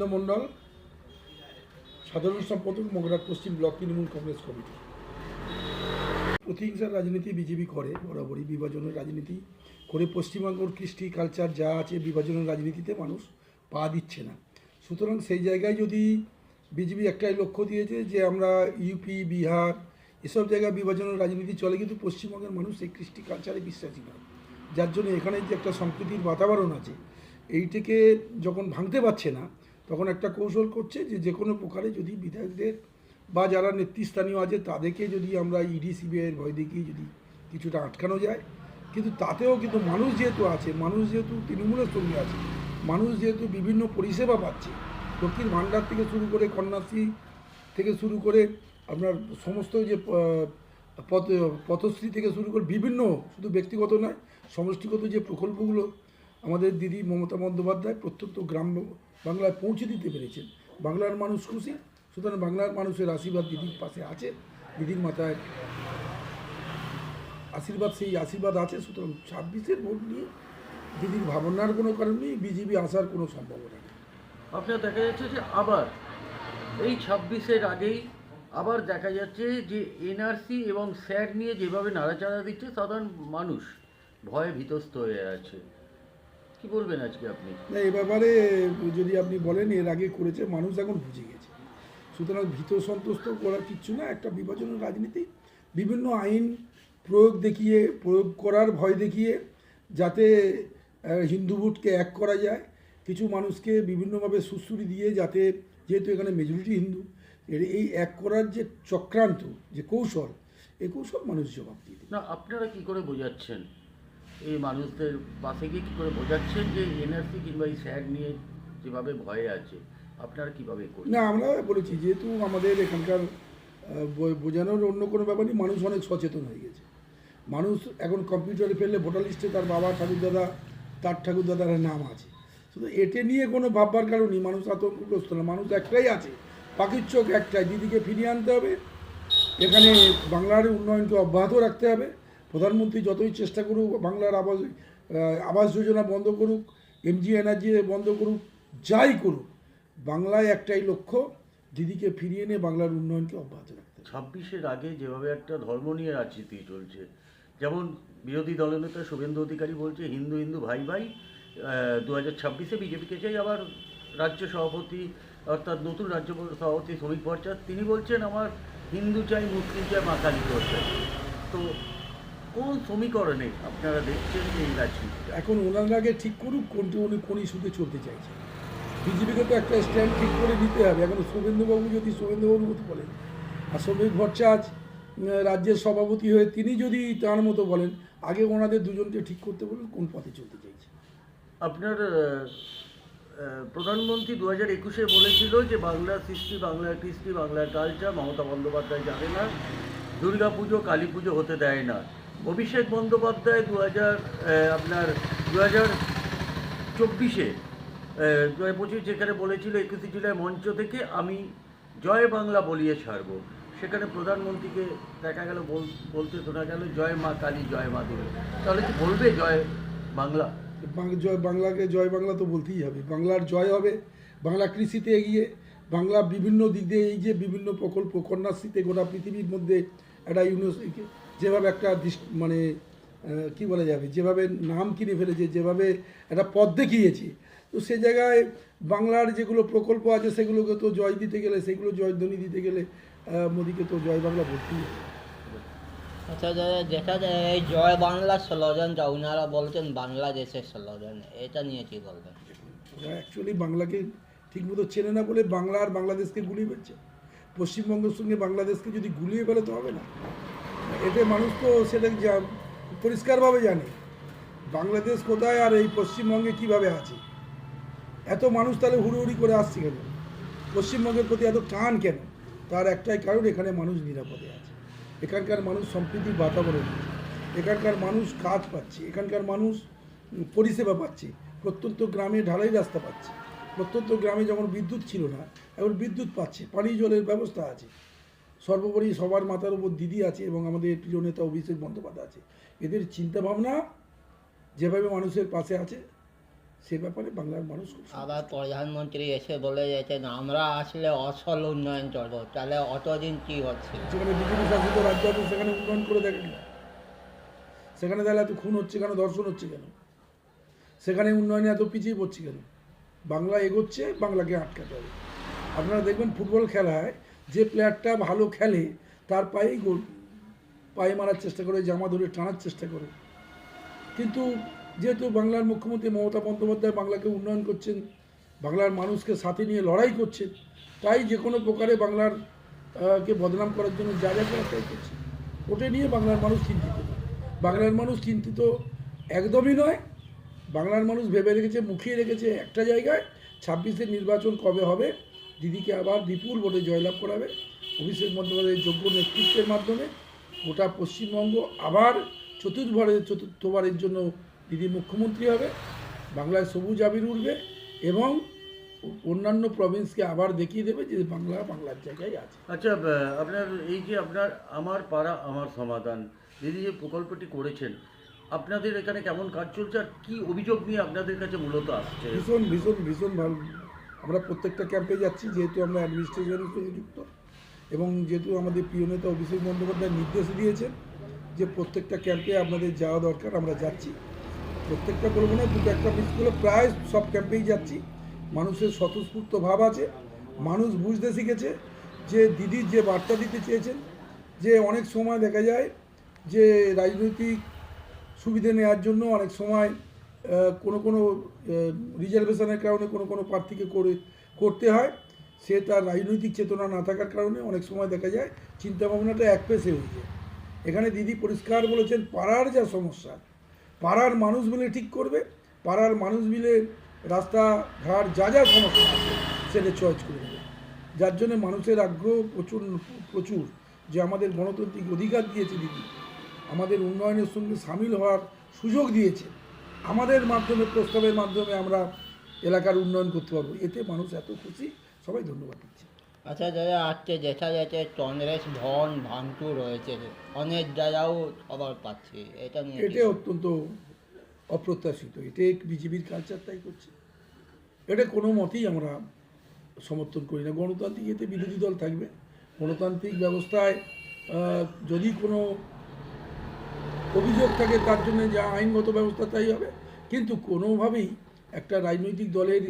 শুভেন্দু মণ্ডল, সাধারণ সম্পাদক মগরাট পশ্চিম block Trinamool Congress committee. প্রতিহিংসার রাজনীতি বিজেপি করে, বরাবরই বিভাজনের রাজনীতি করে, পশ্চিমবঙ্গর কৃষ্টি কালচার যা আছে বিভাজনের রাজনীতিতে মানুষ পা দিচ্ছে না। সুতরাং সেই জায়গায় যদি বিজেপি একটাই লক্ষ্য দিয়েছে যে আমরা ইউপি বিহার, এসব জায়গায় বিভাজনের রাজনীতি চলে, কিন্তু পশ্চিমবঙ্গের মানুষ এই কৃষ্টি কালচারে বিশ্বাসী নয়। যার জন্য এখানে যে একটা সম্প্রীতির বাতাবরণ আছে, এইটাকে যখন ভাঙতে পারছে না তখন একটা কৌশল করছে যে যে কোনো প্রকারে যদি বিধায়কদের বা যারা নেতৃস্থানীয় আছে, তাদেরকে যদি আমরা ইডি সিবিআইয়ের ভয় দেখিয়ে যদি কিছুটা আটকানো যায়। কিন্তু তাতেও কিন্তু মানুষ যেহেতু আছে, মানুষ যেহেতু তৃণমূলের সঙ্গে আছে, মানুষ যেহেতু বিভিন্ন পরিষেবা পাচ্ছে, লক্ষ্মীর ভাণ্ডার থেকে শুরু করে কন্যাশ্রী থেকে শুরু করে আপনার সমস্ত যে পথ, পথশ্রী থেকে শুরু করে বিভিন্ন, শুধু ব্যক্তিগত নয়, সমষ্টিগত যে প্রকল্পগুলো আমাদের দিদি মমতা বন্দ্যোপাধ্যায় প্রত্যন্ত গ্রাম বাংলায় পৌঁছে দিতে পেরেছেন। বাংলার মানুষ খুশি, সুতরাং বাংলার মানুষের আশীর্বাদ দিদির পাশে আছে। দিদির মাথায় আশীর্বাদ, সেই আশীর্বাদ আছে, সুতরাং ছাব্বিশের ভোট নিয়ে দিদির ভাবনার কোনো কারণ নেই, বিজেপি আসার কোনো সম্ভাবনা নেই। আপনার দেখা যাচ্ছে যে আবার এই ছাব্বিশের আগেই আবার দেখা যাচ্ছে যে এনআরসি এবং স্যাট নিয়ে যেভাবে নাড়াচাড়া দিচ্ছে, সাধারণ মানুষ ভয়ে ভীতস্ত হয়ে আছে। কি বলবেন আজকে আপনি? না এ ব্যাপারে যদি আপনি বলেন এর আগে করেছে মানুষ এখন বুঝে গেছে। সুতরাং ভীত সন্তুষ্ট করার কিচ্ছু না একটা বিভাজনের রাজনীতি বিভিন্ন আইন প্রয়োগ দেখিয়ে প্রয়োগ করার ভয় দেখিয়ে যাতে হিন্দু ভোটকে এক করা যায় কিছু মানুষকে বিভিন্নভাবে সুশ্রুতি দিয়ে যাতে যেহেতু এখানে মেজরিটি হিন্দু এর এই এক করার যে চক্রান্ত যে কৌশল এই কৌশল মানুষ জবাব দিয়ে না আপনারা কি করে বোঝাচ্ছেন? এই মানুষদের পাশে গিয়ে কী করে বোঝাচ্ছেন যে এনআরসি কিংবা এই স্যাট নিয়ে যেভাবে ভয়ে আছে, আপনারা কীভাবে করছেন? না, আমরা বলেছি, যেহেতু আমাদের এখানকার বোঝানোর অন্য কোনো ব্যাপার নেই, মানুষ অনেক সচেতন হয়ে গেছে। মানুষ এখন কম্পিউটারে ফেললে ভোটার লিস্টে তার বাবা ঠাকুরদাদা, তার ঠাকুরদাদার নাম আছে। শুধু এতে নিয়ে কোনো ভাববার কারণই মানুষ আতঙ্কগ্রস্ত না, মানুষ একটাই আছে, পাখির চোখ একটাই, দিদিকে ফিরিয়ে আনতে হবে, এখানে বাংলার উন্নয়নকে অব্যাহত রাখতে হবে। প্রধানমন্ত্রী যতই চেষ্টা করুক, বাংলার আবাস আবাস যোজনা বন্ধ করুক, এমজি এনার্জি বন্ধ করুক, যাই করুক, বাংলায় একটাই লক্ষ্য, দিদিকে ফিরিয়ে এনে বাংলার উন্নয়নকে অব্যাহত রাখতে ছাব্বিশের আগে যেভাবে একটা ধর্ম নিয়ে রাজনীতি চলছে, যেমন বিরোধী দলনেতা শুভেন্দু অধিকারী বলছে, হিন্দু হিন্দু, ভাই ভাই দু হাজার ছাব্বিশে বিজেপিকে চাই আবার রাজ্য সভাপতি, অর্থাৎ নতুন রাজ্য সভাপতি শ্রমিক ভট্টাচার্য তিনি বলছেন, আমার হিন্দু চাই, মুসলিম চাই মা কালী চাই তো কোন সমীকরণে আপনারা দেখছেন যে এই রাজনীতিটা এখন ওনার আগে ঠিক করুক কোনটি উনি কোন ইস্যুতে চলতে চাইছে বিজেপিকে তো একটা স্ট্যান্ড ঠিক করে নিতে হবে। এখন শুভেন্দুবাবু যদি শুভেন্দুবাবুর মতো বলেন আর শ্রমিক ভট্টাচার্য উম, রাজ্যের সভাপতি হয়ে তিনি যদি তার মতো বলেন আগে ওনাদের দুজনকে ঠিক করতে বলুন কোন পথে চলতে চাইছে আপনার প্রধানমন্ত্রী দু হাজার একুশে বলেছিল যে বাংলার সৃষ্টি বাংলার কৃষ্টি বাংলার কালচার মমতা বন্দ্যোপাধ্যায় জানে না দুর্গা পুজো কালী পুজো হতে দেয় না। অভিষেক বন্দ্যোপাধ্যায় দু হাজার আপনার দু হাজার চব্বিশে দু হাজার পঁচিশ যেখানে বলেছিল একুশে জুলাই মঞ্চ থেকে আমি জয় বাংলা বলিয়ে ছাড়বো। সেখানে প্রধানমন্ত্রীকে দেখা গেল বল- বলতে শোনা গেল, জয় মা কালী, জয় মা দুর্গা তাহলে কি বলবে জয় বাংলা? জয় বাংলাকে জয় বাংলা তো বলতেই হবে। বাংলার জয় হবে, বাংলা কৃষিতে এগিয়ে, বাংলা বিভিন্ন দিক দিয়ে এই যে বিভিন্ন প্রকল্প, কন্যাশ্রীতে গোটা পৃথিবীর মধ্যে একটা ইউনিভার্সিটি যেভাবে একটা মানে কি বলা যাবে? যেভাবে নাম কিনে ফেলেছে যেভাবে একটা পথ দেখিয়েছে। তো সে জায়গায় বাংলার যেগুলো প্রকল্প আছে সেগুলোকে তো জয় দিতে গেলে সেগুলো জয়ধ্বনি দিতে গেলে মোদিকে তো জয় বাংলা বলতেই হবে আচ্ছা দাদা দেখা যায় এই জয় বাংলা স্লোগানটা ওনারা বলছেন বাংলাদেশের স্লোগান এটা নিয়ে কি বলবেন? ওরা অ্যাকচুয়ালি বাংলাকে ঠিকমতো চেনে না বলে বাংলা আর বাংলাদেশকে গুলিয়ে ফেলছে। পশ্চিমবঙ্গের সঙ্গে বাংলাদেশকে যদি গুলিয়ে ফেলে তো হবে না। এতে মানুষ তো সেটা পরিষ্কারভাবে জানে। বাংলাদেশ কোথায় আর এই পশ্চিমবঙ্গে কীভাবে আছে? এত মানুষ তাহলে হুড়োহুড়ি করে আসছে কেন? পশ্চিমবঙ্গের প্রতি এত টান কেন? তার একটাই কারণ, এখানে মানুষ নিরাপদে আছে। এখানকার মানুষ সম্প্রীতির বাতাবরণ। এখানকার মানুষ কাজ পাচ্ছে। এখানকার মানুষ পরিষেবা পাচ্ছে। প্রত্যন্ত গ্রামে ঢালাই রাস্তা পাচ্ছে। প্রত্যন্ত গ্রামে যেমন বিদ্যুৎ ছিল না, এখন বিদ্যুৎ পাচ্ছে। পানি জলের ব্যবস্থা আছে। সর্বোপরি সবার মাথার উপর দিদি আছে এবং আমাদের প্রিয় নেতা অভিষেক বন্দ্যোপাধ্যায় আছে। এদের চিন্তাভাবনা যেভাবে মানুষের পাশে আছে সে ব্যাপারে বাংলার মানুষ। আবার প্রধানমন্ত্রী এসে বলে গেছেন আমরা আসলে অসল উন্নয়ন করব তাহলে অতদিন কি হচ্ছে? যেখানে বিজেপি শাসিত রাজ্য আছে সেখানে উন্নয়ন করে দেখেন না। সেখানে তাহলে এত খুন হচ্ছে কেন ধর্ষণ হচ্ছে কেন? সেখানে উন্নয়নে এত পিছিয়ে পড়ছে কেন? বাংলা এগোচ্ছে বাংলাকে আটকাতে হবে। আপনারা দেখবেন ফুটবল খেলায় যে প্লেয়ারটা ভালো খেলে, তার পায়েই গোল, পায়ে মারার চেষ্টা করে, জামা ধরে টানার চেষ্টা করে। কিন্তু যেহেতু বাংলার মুখ্যমন্ত্রী মমতা বন্দ্যোপাধ্যায় বাংলাকে উন্নয়ন করছেন, বাংলার মানুষকে সাথে নিয়ে লড়াই করছেন তাই যে কোনো প্রকারে বাংলার কে বদনাম করার জন্য যা যা করার করছে। ওটা নিয়ে বাংলার মানুষ চিন্তিত। বাংলার মানুষ চিন্তিত একদমই নয়। বাংলার মানুষ ভেবে রেখেছে, মুখিয়ে রেখেছে একটা জায়গায় ছাব্বিশের নির্বাচন কবে হবে দিদিকে আবার বিপুল ভোটে জয়লাভ করাবে। অভিষেক বন্দ্যোপাধ্যায়ের যোগ্য নেতৃত্বের মাধ্যমে গোটা পশ্চিমবঙ্গ আবার চতুর্থবারের চতুর্থবারের জন্য দিদি মুখ্যমন্ত্রী হবে। বাংলায় সবুজ আবির উঠবে এবং অন্যান্য প্রভিন্সকে আবার দেখিয়ে দেবে যে বাংলা বাংলার জায়গায় আছে। আচ্ছা আপনার এই যে আপনার আমার পাড়া আমার সমাধান দিদি যে প্রকল্পটি করেছেন আপনাদের এখানে কেমন কাজ চলছে আর কি অভিযোগ নিয়ে আপনাদের কাছে মূলত আসছে? ভীষণ ভীষণ ভীষণ ভালো। আমরা প্রত্যেকটা ক্যাম্পে যাচ্ছি, যেহেতু আমরা অ্যাডমিনিস্ট্রেশনের সঙ্গে যুক্ত। এবং যেহেতু আমাদের প্রিয় নেতা অভিষেক বন্দ্যোপাধ্যায় নির্দেশ দিয়েছেন যে প্রত্যেকটা ক্যাম্পে আপনাদের যাওয়া দরকার, আমরা যাচ্ছি। প্রত্যেকটা বলব না দুটো একটা মিস করে প্রায় সব ক্যাম্পেই যাচ্ছি। মানুষের স্বতঃস্ফূর্ত ভাব আছে, মানুষ বুঝতে শিখেছে যে দিদির যে বার্তা দিতে চেয়েছেন, যে অনেক সময় দেখা যায় যে রাজনৈতিক সুবিধে নেওয়ার জন্য অনেক সময় কোনো কোনো রিজার্ভেশনের কারণে কোনো কোনো প্রার্থীকে করে, করতে হয়। সে তার রাজনৈতিক চেতনা না থাকার কারণে অনেক সময় দেখা যায় চিন্তাভাবনাটা এক পেশে হয়ে যায়। এখানে দিদি পরিষ্কার বলেছেন, পাড়ার যা সমস্যা, পাড়ার মানুষ মিলে ঠিক করবে, পাড়ার মানুষ মিলে রাস্তাঘাট যা যা সমস্যা আছে, সেটা চয়েস করে দেবে যার জন্য মানুষের আগ্রহ প্রচুর প্রচুর যে আমাদের গণতান্ত্রিক অধিকার দিয়েছে দিদি। আমাদের উন্নয়নের সঙ্গে সামিল হওয়ার সুযোগ দিয়েছে। আমাদের মাধ্যমে প্রস্তাবের মাধ্যমে আমরা এলাকার উন্নয়ন করতে পারব। এতে মানুষ এত খুশি। সবাই ধন্যবাদ দিচ্ছে। আচ্ছা দাদা আজকে দেখা যাচ্ছে কংগ্রেস ভবন ভাঙচুর রয়েছে অনেক জায়গাও খবর পাচ্ছি। এটা নিয়ে এটা অত্যন্ত অপ্রত্যাশিত। এটা বিজেপির কালচার তাই করছে। এটা কোনো মতেই আমরা সমর্থন করি না। গণতান্ত্রিক এতে বিরোধী দল থাকবে। গণতান্ত্রিক ব্যবস্থায় যদি কোনো অভিযোগ থাকে তার জন্য যা আইনগত ব্যবস্থা তাই হবে। কিন্তু কোনোভাবেই একটা রাজনৈতিক দলের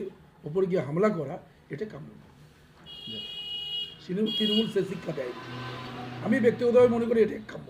ওপর গিয়ে হামলা করা এটা কাম্য তৃণমূল সে শিক্ষা দেয় আমি ব্যক্তিগতভাবে মনে করি এটা কাম্য